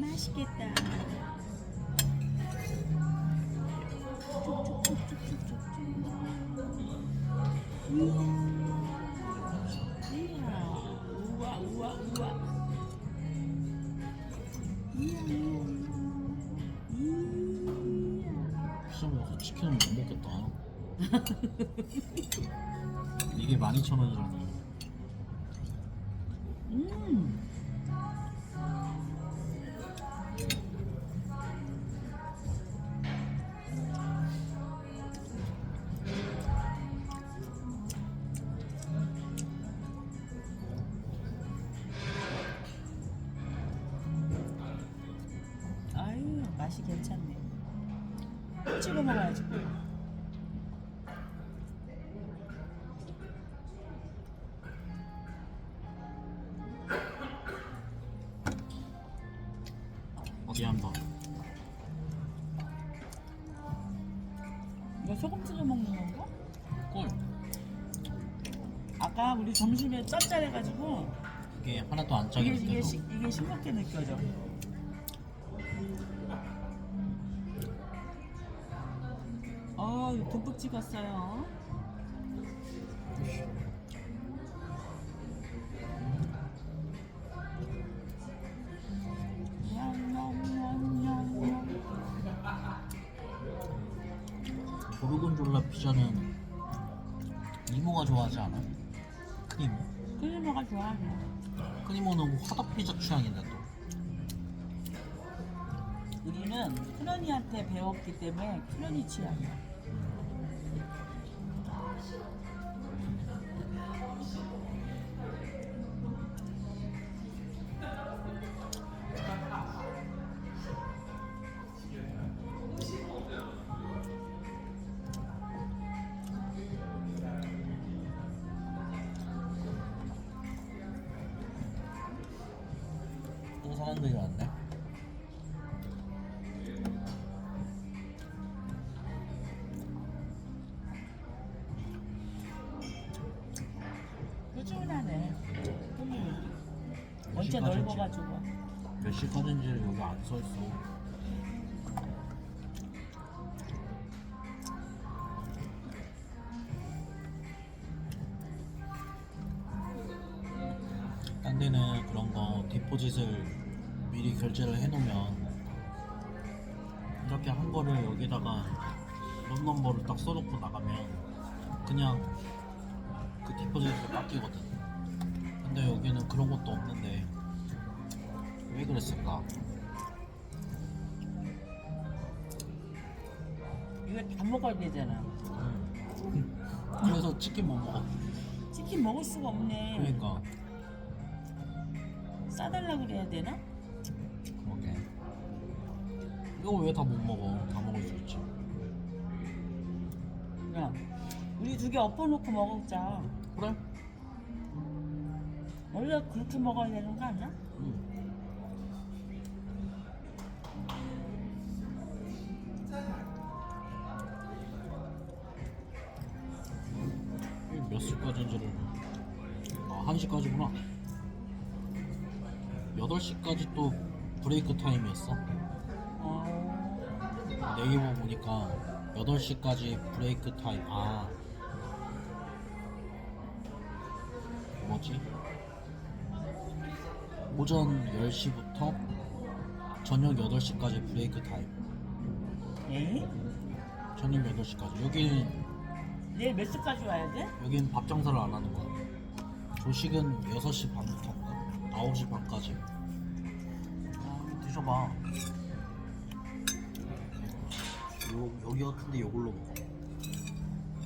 맛있겠다. 이야. 이야. 우와, 우와, 우와. 이야, 이야, 이야. 비싼 거 가서 치킨을 못 먹겠다. 이게 12,000원이라니. 음. 어디 한 번. 이거 소금 찍어 먹는 건가? 꿀. 아까 우리 점심에 짭짤해가지고 이게 하나도 안 짜게 이게 이게. 시, 이게 싱겁게 느껴져. 어, 듬뿍 찍었어요. 고르곤졸라 피자는 이모가 좋아하지 않아? 크리모? 크리머가 좋아해. 크리모는 화덕 피자 취향인데 또. 우리는 크런이한테 배웠기 때문에 크런이 취향이야. 또 사람들이 왔네. 꾸준하네. 음. 언제 시까지인지. 넓어가지고. 몇 시까지인지를 여기 안 써 있어. 딴 데는 그런 거 디포짓을 미리 결제를 해놓으면 이렇게 한 거를 여기다가 런 넘버를 딱 써놓고 나가면 그냥 그 디포짓을 깎이거든. 근데 여기는 그런 것도 없는데 왜 그랬을까? 이거 다 먹어야 되잖아. 음. 그래서 치킨 못 먹어. 치킨 먹을 수가 없네. 그러니까 싸달라 그래야 되나? 이거 왜 다 못 먹어? 다 먹을 수 있지. 야, 우리 두 개 엎어놓고 먹자. 그래? 원래 그렇게 먹어야 되는 거 아니야? 응. 이게 몇 시까지인지를 아 1시까지구나 8시까지 또 브레이크 타임이었어 어, 네이버 보니까 8시까지 브레이크 타임 아 뭐지? 오전 10시부터 저녁 8시까지 브레이크 타임 에이? 저녁 8시까지 여기는 내일 몇 시까지 와야 돼? 여긴 밥 장사를 안 하는 거야 조식은 6시 반부터인가? 9시 반까지 아, 드셔봐 요, 여기 같은데 요걸로 먹어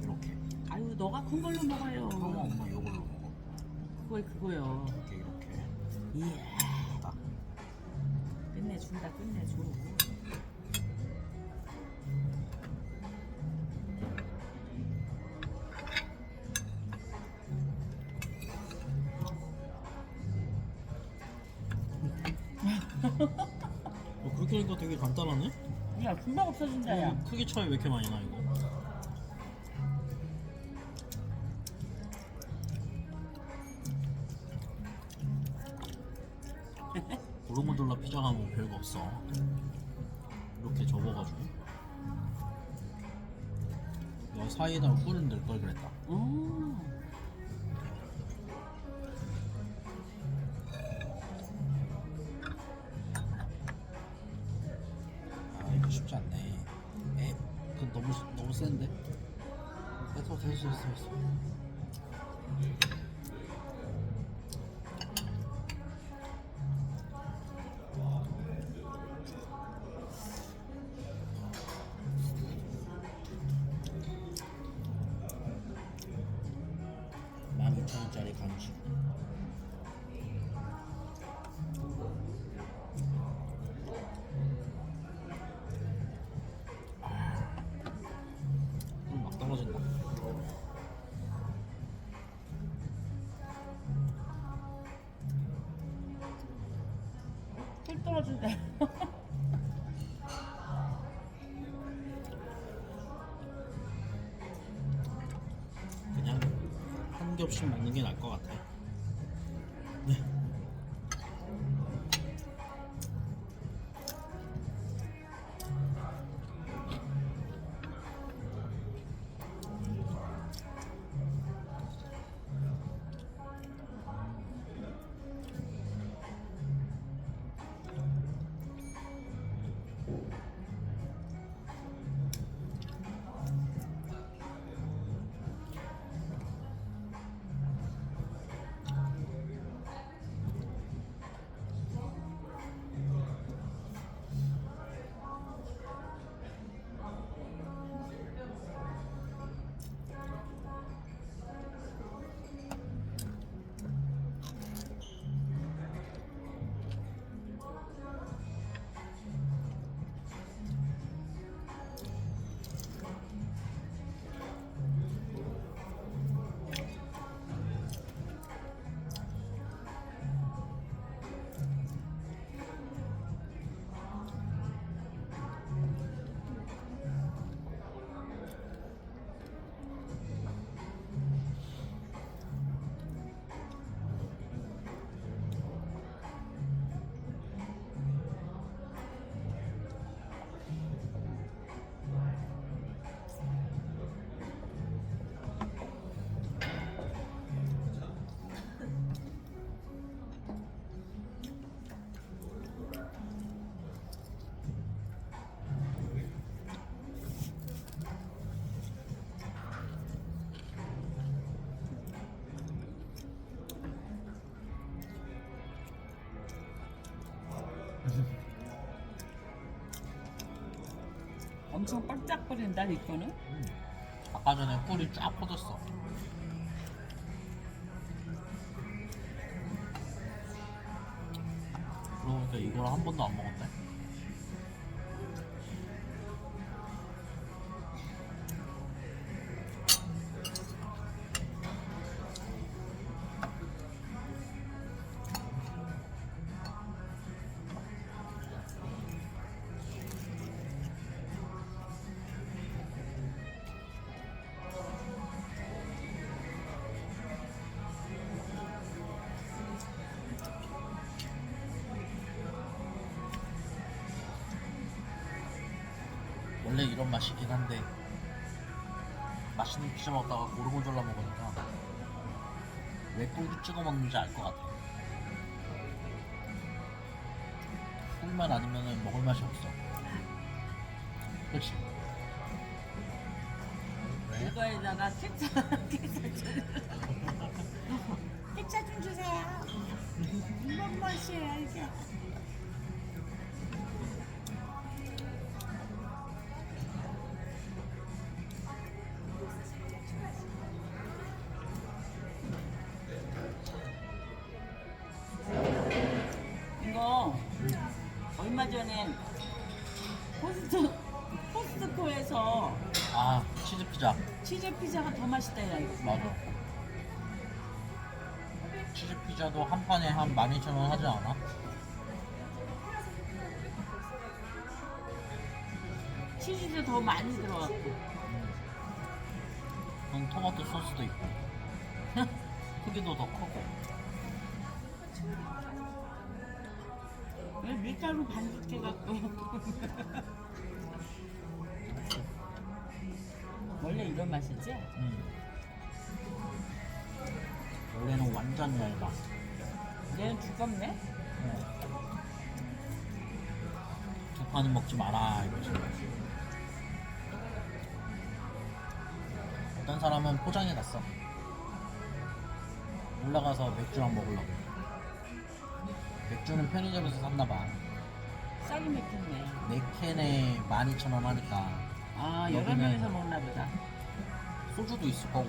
이렇게 아유, 너가 큰 걸로 먹어요. 그러면 엄마 요걸로 먹어 그거 그거요. 이렇게 이렇게 이야, 딱 끝내준다, 끝내줘. 어, 그렇게 하니까 되게 간단하네? 야 금방 없어진다 야. 음, 크기 차이 왜 이렇게 많이 나 이거? 고르모돌라 피자가 뭐 별거 없어. 이렇게 접어가지고 여 사이에다 가 뿌리면 될 걸 그랬다. 음. 센데. 됐어 됐어 됐어 됐어. 떨어진다. 그냥 한 겹씩 먹는 게 나을 것 같아. 엄청 반짝거린다 이거는. 음. 아까 전에 꿀이 쫙 퍼졌어. 그러고 보니까 이걸 한 번도 안 이런 맛이긴 한데 맛있는 피자 먹다가 고르곤졸라 먹으니까 왜 꿀을 찍어 먹는지 알 것 같아. 꿀만 아니면 먹을 맛이 없어. 그렇지? 왜? 이거에다가 케찹 케찹 좀 주세요. 이런 맛이에요 이게. 맛있다 야 이거. 맞아. 치즈 피자도 한 판에 한 12,000원 하지 않아? 치즈도 더 많이 들어갔고. 그럼 토마토 소스도 있고 크기도 더 크고 밀가루 반죽 해갖고. 원래 이런 맛이지? 음. 원래는 완전 얇아. 얘는 두껍네? 두 판은 먹지 마라 이거지. 어떤 사람은 포장해 갔어. 올라가서 맥주랑 먹으려고. 맥주는 편의점에서 샀나 봐. 싸게 맥혔네. 네 캔에 12,000원 하니까 아, 여러 여기는- 명이서 먹나 보다. 소주도 있을 거고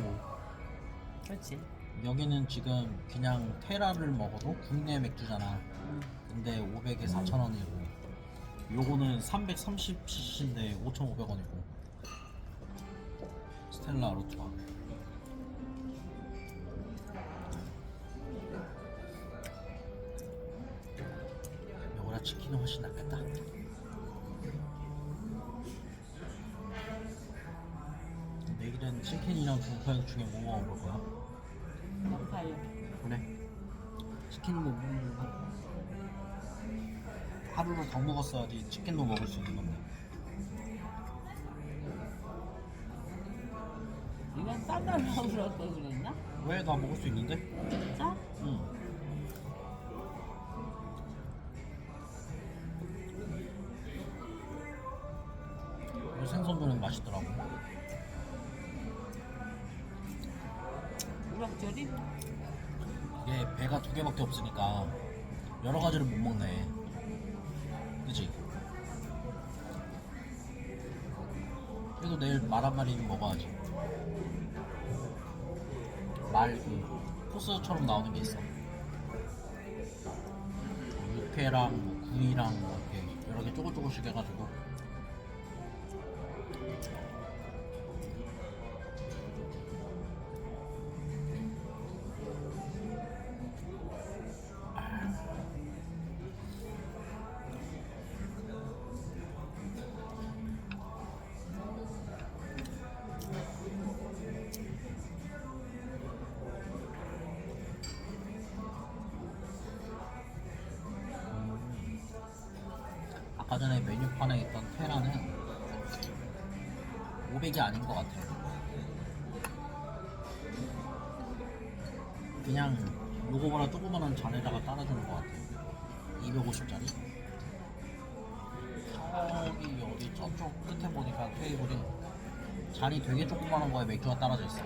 그렇지. 여기는 지금 그냥 테라를 먹어도 국내 맥주잖아. 음. 근데 500에 4,000원이고 요거는 330cc인데 5,500원이고 스텔라 아로토아 요거랑 치킨은 훨씬 낫겠다 치킨이랑 중파육 중에 뭐 먹을 거야? 양파요. 그래 치킨은 못 먹는 거 하루를 더 먹었어야지 치킨도 먹을 수 있는 건데 이건 싸다 먹으라고 그랬나? 왜다 먹을 수 있는데? 우럭조림? 이게 배가 두 개밖에 없으니까 여러 가지를 못 먹네 그지? 그래도 내일 말 한 마리는 먹어야지 말그 코스처럼 나오는 게 있어 육회랑 뭐 구이랑 뭐 이렇게 여러 개 쪼글쪼글씩 해가지고 아까 전에 메뉴판에 있던 테라는 500이 아닌 것 같아. 그냥 요거보다 조그만한 잔에다가 따라주는 것 같아. 250짜리. 저기 어디 저쪽 끝에 보니까 테이블이 잔이 되게 조그만한 거에 맥주가 따라져 있어.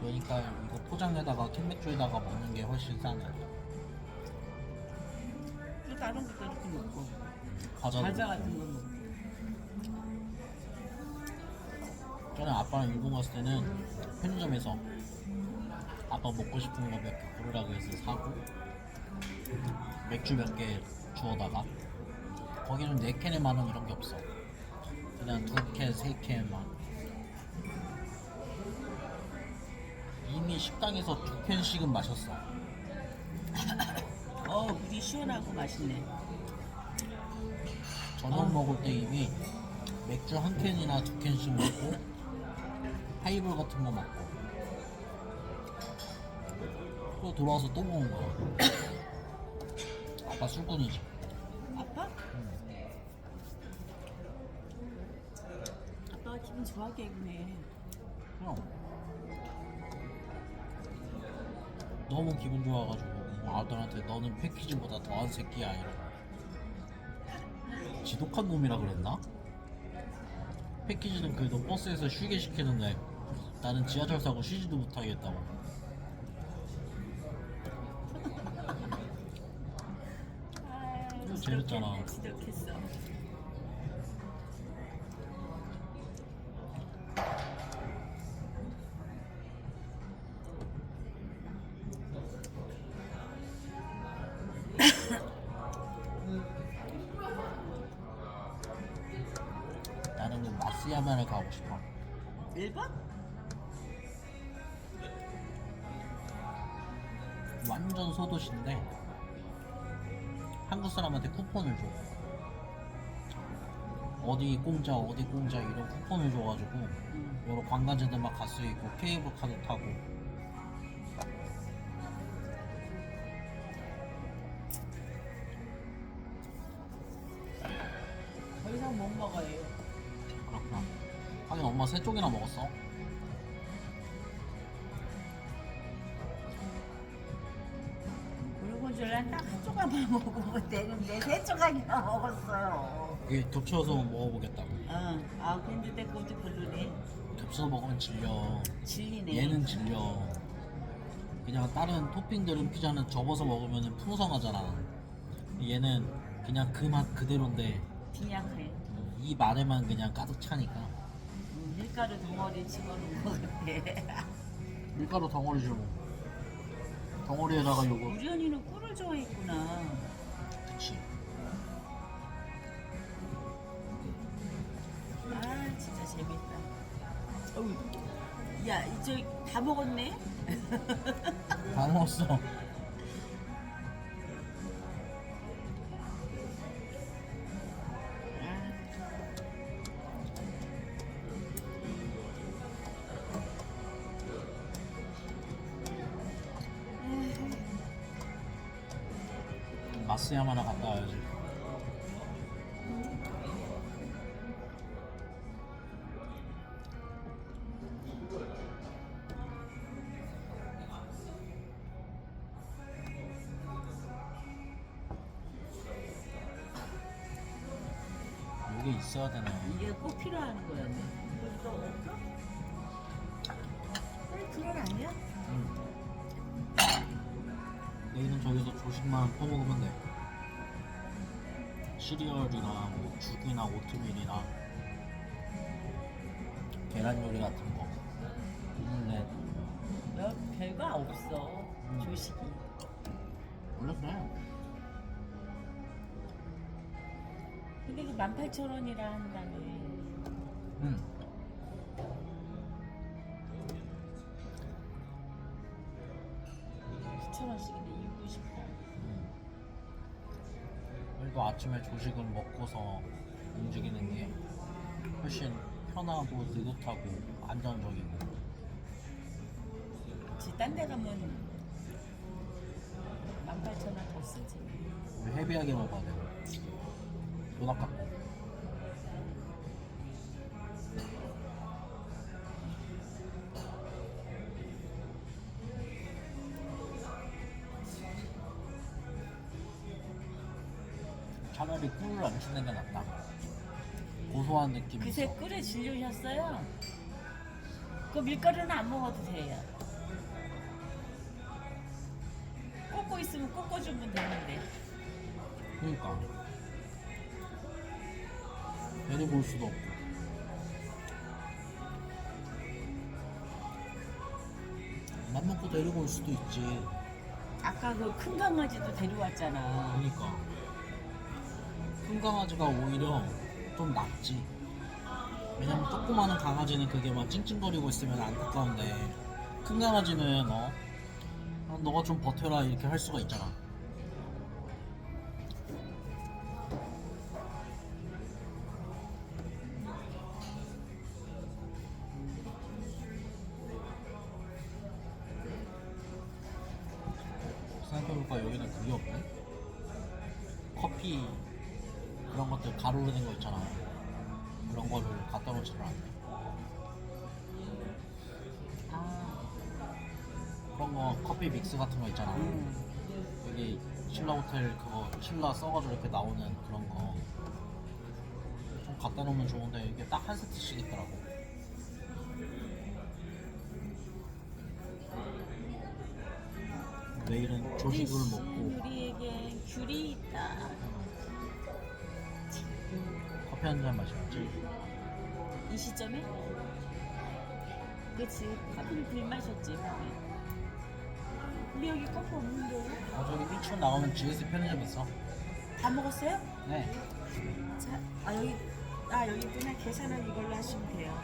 그러니까 포장에다가 캔맥주에다가 먹는 게 훨씬 싸네. 또 다른 것도 이렇게 먹고. 과자 같은 거 먹고. 전에 아빠랑 일본 갔을 때는 편의점에서 아빠 먹고 싶은 거 몇 개 고르라고 해서 사고 맥주 몇 개 주워다가 거기는 네 캔에 만원 이런 게 없어. 그냥 두 캔, 세캔 만. 이미 식당에서 두 캔씩은 마셨어. 어, 물이 시원하고 맛있네. 저녁 어. 먹을 때 이미 맥주 한 캔이나 두 캔씩 먹고 하이볼 같은 거 먹고 또 돌아와서 또 먹은 거야. 아빠 술꾼이지. 아빠? 아빠가 기분 좋아하게 해구네. 그럼 너무 기분 좋아가지고 아들한테 너는 패키지보다 더한 새끼야 이러고 지독한 놈이라 그랬나? 패키지는 그래도 버스에서 쉬게 시키는데 나는 지하철 사고 쉬지도 못하겠다고 재밌잖아. 1번? 완전 소도시인데 한국 사람한테 쿠폰을 줘 어디 공짜 어디 공짜 이런 쿠폰을 줘가지고 음. 여러 관광지들 막 갈 수 있고 케이블 카도 타고 쪽이나 먹었어 굴고줄란 딱한 조각만 먹으면 되는데 세 조각이나 먹었어요. 이게 겹쳐서 먹어보겠다고 응. 아 근데 내 것도 별로네. 겹쳐서 먹으면 질려 질리네. 얘는 질려 그냥 다른 토핑들은 피자는 접어서 먹으면 풍성하잖아 얘는 그냥 그 맛 그대로인데 빈약해. 이 맛에만 그냥 가득 차니까 음, 밀가루 덩어리 집어넣은 것 같아. 밀가루 덩어리 주고 덩어리에다가 요거 우리 언니는 꿀을 좋아했구나. 그치 아 진짜 재밌다. 어우, 야 이제 다 먹었네. 다 먹었어 이게 있어야 되네 이게 꼭 필요한 거였네. 이거 없어? 그건 아니야? 내일은 저기서 조식만 퍼먹으면 돼. 시리얼이나 뭐 죽이나 오트밀이나 계란 요리 같은 거. 오믈렛. 여 별거 없어. 음. 조식이. 원래 그래. 18,000원이라 한다며. 응. 천 원씩인데 입고 싶어. 그래도 아침에 조식을 먹고서 움직이는 게 훨씬 편하고 느긋하고 안정적이고. 그치, 딴데 가면 18,000원 더 쓰지. 헤비하게 먹어야 되고. 돈 아깝고. 차라리 꿀을 안 치는 게 낫다. 고소한 느낌이 그새 있어. 꿀에 질리셨어요? 그 밀가루는 안 먹어도 돼요. 꽂고 있으면 꽂아주면 되는데. 그러니까. 데리고 올 수도 없고. 맘 먹고 데리고 올 수도 있지. 아까 그 큰 강아지도 데려왔잖아. 그러니까. 큰 강아지가 오히려 좀 낫지. 왜냐면 조그마한 강아지는 그게 막 찡찡거리고 있으면 안타까운데 큰 강아지는 어, 아, 너가 좀 버텨라 이렇게 할 수가 있잖아. 호텔 그거 신라 써가지고 이렇게 나오는 그런 거. 좀 갖다 놓으면 좋은데 이게 딱 한 세트씩 있더라고. 내일은 조식을 먹고 우리에게 귤이 있다. 커피 한 잔 마셔야지. 이 시점에? 그치 커피를 들 마셨지 밤에. 우리 여기 커피 없는데 어, 저기 1층 나가면 GS 편의점 있어. 다 먹었어요? 네. 자, 아 여기 아 여기 있구나 계산은 이걸로 하시면 돼요.